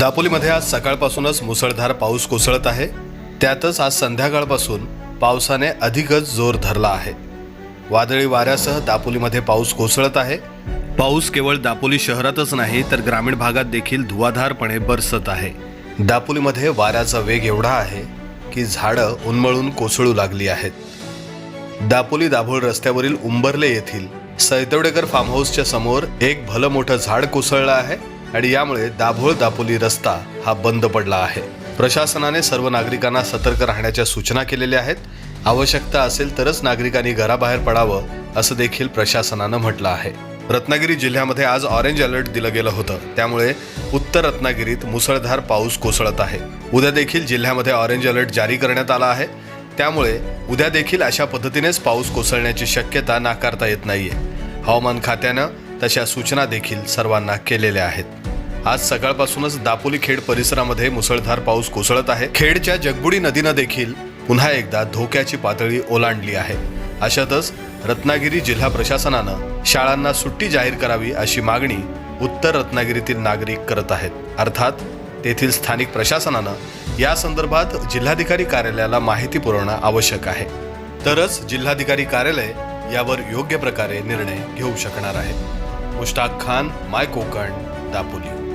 दापोलीमध्ये आज सकाळपासूनच मुसळधार पाऊस कोसळत आहे. त्यातच आज संध्याकाळपासून पावसाने अधिकच जोर धरला आहे. वादळी वाऱ्यासह दापोलीमध्ये पाऊस कोसळत आहे. पाऊस केवळ दापोली शहरातच नाही तर ग्रामीण भागात देखील धुवाधारपणे बरसत आहे. दापोलीमध्ये वाऱ्याचा वेग एवढा आहे की झाडं उन्मळून कोसळू लागली आहेत. दापोली दाभोळ रस्त्यावरील उंबरले येथील सैतवडेकर फार्म हाऊसच्या समोर एक भलं मोठं झाड कोसळलं आहे. आणि यामुळे दाभोळ दापोली रस्ता हा बंद पडला आहे. प्रशासनाने सर्व नागरिकांना सतर्क राहण्याच्या सूचना केलेल्या आहेत. आवश्यकता असेल तरच नागरिकांनी घराबाहेर पडावं असं देखील प्रशासनानं म्हटलं आहे. रत्नागिरी जिल्ह्यामध्ये आज ऑरेंज अलर्ट दिलं गेलं होतं. त्यामुळे उत्तर रत्नागिरीत मुसळधार पाऊस कोसळत आहे. उद्या देखील जिल्ह्यामध्ये ऑरेंज अलर्ट जारी करण्यात आला आहे. त्यामुळे उद्या देखील अशा पद्धतीनेच पाऊस कोसळण्याची शक्यता नाकारता येत नाहीये. हवामान खात्यानं तशा सूचना देखील सर्वांना केलेल्या आहेत. आज सकाळपासूनच दापोली खेड परिसरामध्ये मुसळधार पाऊस कोसळत आहे. खेडच्या जगबुडी नदीनं देखील पुन्हा एकदा धोक्याची पातळी ओलांडली आहे. अशातच रत्नागिरी जिल्हा प्रशासनानं शाळांना सुट्टी जाहीर करावी अशी मागणी उत्तर रत्नागिरीतील नागरिक करत आहेत. अर्थात तेथील स्थानिक प्रशासनानं या संदर्भात जिल्हाधिकारी कार्यालयाला माहिती पुरवणं आवश्यक आहे. तरच जिल्हाधिकारी कार्यालय यावर योग्य प्रकारे निर्णय घेऊ शकणार आहे. मुश्ताक खान माय कोकण दापोली।